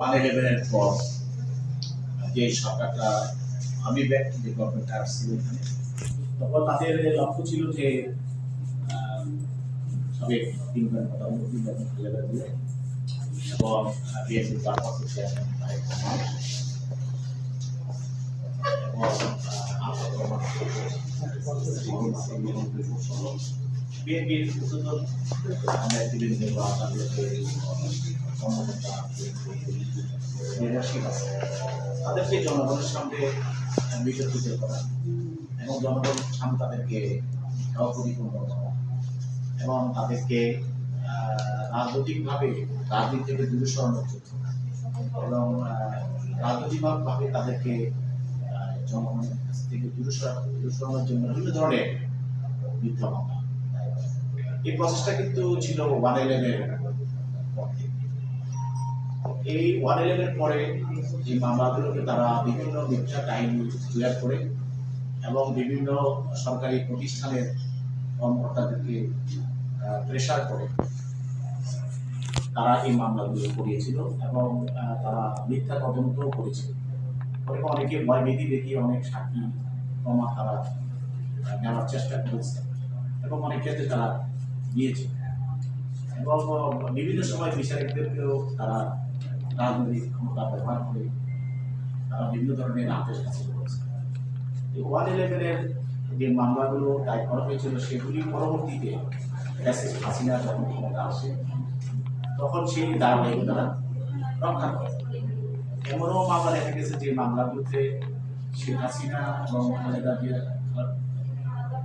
One ইলেভেনের পর যে সরকারটা, আমি ব্যক্তি যে গভর্নমেন্ট আসছিল এখানে। তখন তাদের লক্ষ্য ছিল যে প্রধানমন্ত্রী বেগম খালেদা জিয়া এবং চেয়ারম্যান এবং যে কর্মকর্তা লিডারশিপ আছে তাদেরকে জনগণের সামনে বিতর্কিত করা এবং জনগণের সামনে তাদেরকে অপরিপূর্ণ করা এবং তাদেরকে রাজনৈতিকভাবে রাজনীতি থেকে দূরে সরানোর জন্য এবং রাজনৈতিকভাবে তাদেরকে জনগণের কাছ থেকে দূরে সরা- সরানোর জন্য বিভিন্ন ধরনের মিথ্যা এই প্রসেসটা কিন্তু ছিল ওয়ান ইলেভেন এই ওয়ান ইলেভেন পরে যে মামলাগুলোকে তারা বিভিন্ন মিথ্যা কাহিনী ক্লিয়ার করে এবং বিভিন্ন সরকারি প্রতিষ্ঠানের কর্মকর্তাদেরকে প্রেশার করে তারা এই মামলাগুলো করিয়েছিল এবং তারা মিথ্যা তদন্তও করেছিল। ফলে অনেকে ভয় ভীতি দেখিয়ে অনেক সাক্ষী প্রমাণ তারা নেওয়ার চেষ্টা করেছে। এবং অনেক ক্ষেত্রে তারা দিয়েছে। এবং বিভিন্ন সময় বিচারকদেরকেও তারা রাজনৈতিক ক্ষমতা ব্যবহার করে তারা বিভিন্ন ধরনের আদেশ হাসিল করেছে। ওয়ান ইলেভেনের যে মামলাগুলো দায় করা হয়েছিল, সেগুলি পরবর্তীতে হাসিনা যখন ক্ষমতা আসে, তখন সেই ধারাবাহিকতা রক্ষা করে। এমনও মামলা দেখা গেছে যে মামলাগুলোতে শেখ হাসিনা এবং খালেদা জিয়া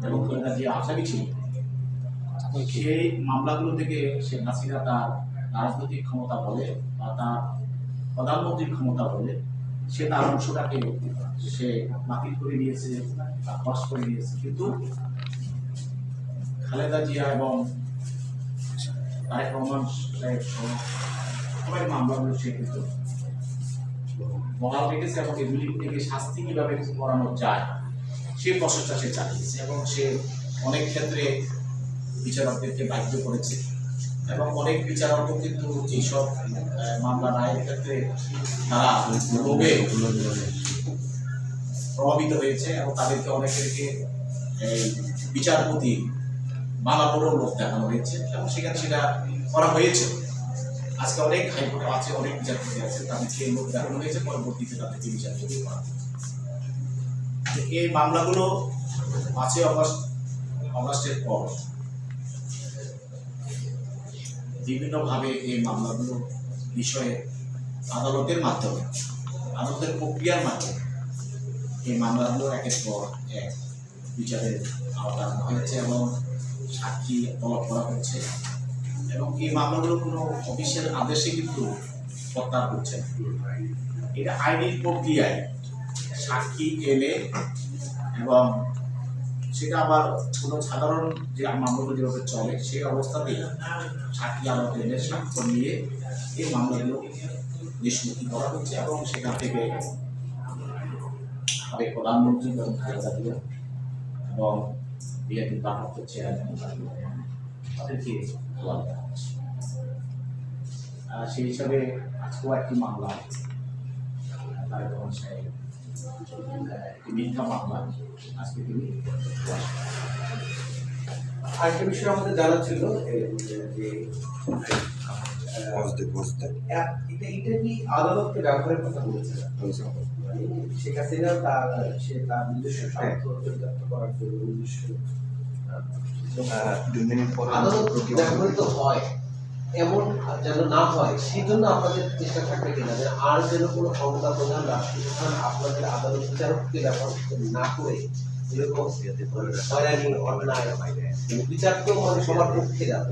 এবং খালেদা জিয়া আসামি ছিল। সেই মামলাগুলো থেকে শেখ হাসিনা তার রাজনৈতিক ক্ষমতা বলে বা তার প্রধানমন্ত্রীর ক্ষমতা বলে সে তার অংশটাকে সে বাতিল করে নিয়েছে বা পাশ করে নিয়েছে। কিন্তু খালেদা জিয়া এবং তারেক রহমান সাহেব সহ সবাই মামলাগুলো সে কিন্তু বহাল রেখেছে এবং এগুলি থেকে শাস্তি কীভাবে করানো যায়, সেই প্রসেসটা সে চালিয়েছে এবং সে অনেক ক্ষেত্রে বিচারকদেরকে বাধ্য করেছে। এবং অনেক বিচারকও কিন্তু আহ, মামলা রায়ের ক্ষেত্রে তারা লোভে প্রভাবিত হয়েছে এবং তাদেরকে অনেকেরকে এই বিচারপতি বানানোরও লোক দেখানো হয়েছে এবং সেখানে সেটা করা হয়েছে। আজকে অনেক হাইকোর্টে আছে অনেক বিচারপতি আছে তাদেরকে লোক দেখানো হয়েছে পরবর্তীতে তাদেরকে বিচারপতি করা এই মামলাগুলো পাঁচই অগস্ট অগস্টের পর বিভিন্নভাবে এই মামলাগুলো বিষয়ে আদালতের মাধ্যমে, আদালতের প্রক্রিয়ার মাধ্যমে এই মামলাগুলো একের পর এক বিচারের আওতা আনা হয়েছে এবং সাক্ষী তলব করা হচ্ছে এবং এই মামলাগুলো কোনো অফিসের আদেশে কিন্তু প্রত্যাহার করছে। এটা আইনি প্রক্রিয়ায় সাক্ষী এনে এবং সেটা আবার কোনো সাধারণ যে মামলাগুলো যেভাবে চলে, সেই অবস্থাতেই সাক্ষী আদালতে এনে স্বাক্ষর নিয়ে এই মামলাগুলো নিষ্পত্তি করা হচ্ছে এবং সেখান থেকে সাবেক প্রধানমন্ত্রী এবং খালেদা জিয়া এবং বিএনপি ভারপ্রাপ্ত চেয়ারম্যান তাদেরকে সেই হিসাবে আজকেও একটি মামলা, তারেক রহমান মিথ্যা মামলা আজকে তিনি আরেকটা বিষয় আমাদের জানা ছিল যে যে, বসতে বসতে এটা এটা কি আদালতকে ব্যবহারের কথা বলেছে? শেখ হাসিনা তার সে তার নিজস্ব স্বার্থ চরিতার্থ করার জন্য নিজস্ব দুই আদালত ব্যবহৃত হয়। এমন যেন না হয় সেই জন্য আপনাদের চেষ্টা থাকবে কিনা যে আর যেন কোনো ক্ষমতা প্রধান রাষ্ট্রপ্রধান আপনাদের আদালত বিচারককে ব্যবহার না করে এরকম মানে সবার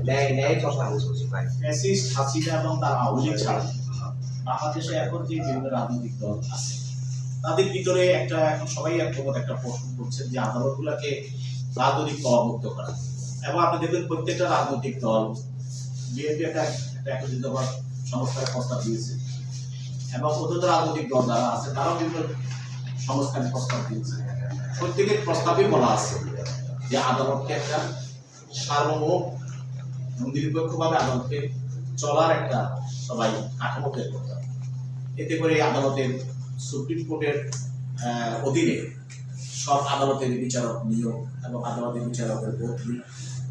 ন্যায় ন্যায় এবং ছাড়া। এখন যে বিভিন্ন রাজনৈতিক দল আছে, তাদের ভিতরে একটা, এখন সবাই একমত একটা প্রশ্ন যে করা। এবং আপনি দেখবেন প্রত্যেকটা রাজনৈতিক দল বিএনপি একটা একত্রিত হওয়ার সংস্কারের প্রস্তাব দিয়েছে। এবং অন্যান্য রাজনৈতিক দল যারা আছে, তারাও বিভিন্ন সংস্কারের প্রস্তাব দিয়েছে। প্রত্যেকের প্রস্তাবে বলা আছে যে আদালতকে একটা সার্বভৌম, নিরপেক্ষভাবে আদালতকে চলার একটা সবাই কাঠামো তৈরি করতে এতে করে আদালতের সুপ্রিম কোর্টের অধীনে সব আদালতের বিচারক নিয়োগ এবং আদালতের বিচারকের বদলি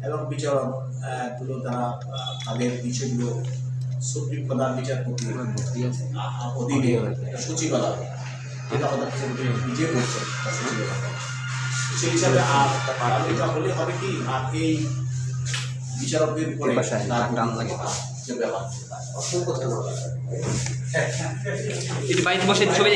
এবং বিচারক আহ, গুলো তারা তাদের বিষয়গুলো সুপ্রিম প্রধান বিচারপতি অধীনে সচিবালয় এটা আমাদের নিজে করছেন সেই হিসাবে আর এটা হলে হবে কি আর এই বিচারকদের উপরে তার টান লাগে। যে ব্যাপার অসংখ্য ধন্যবাদ। বসে ছবি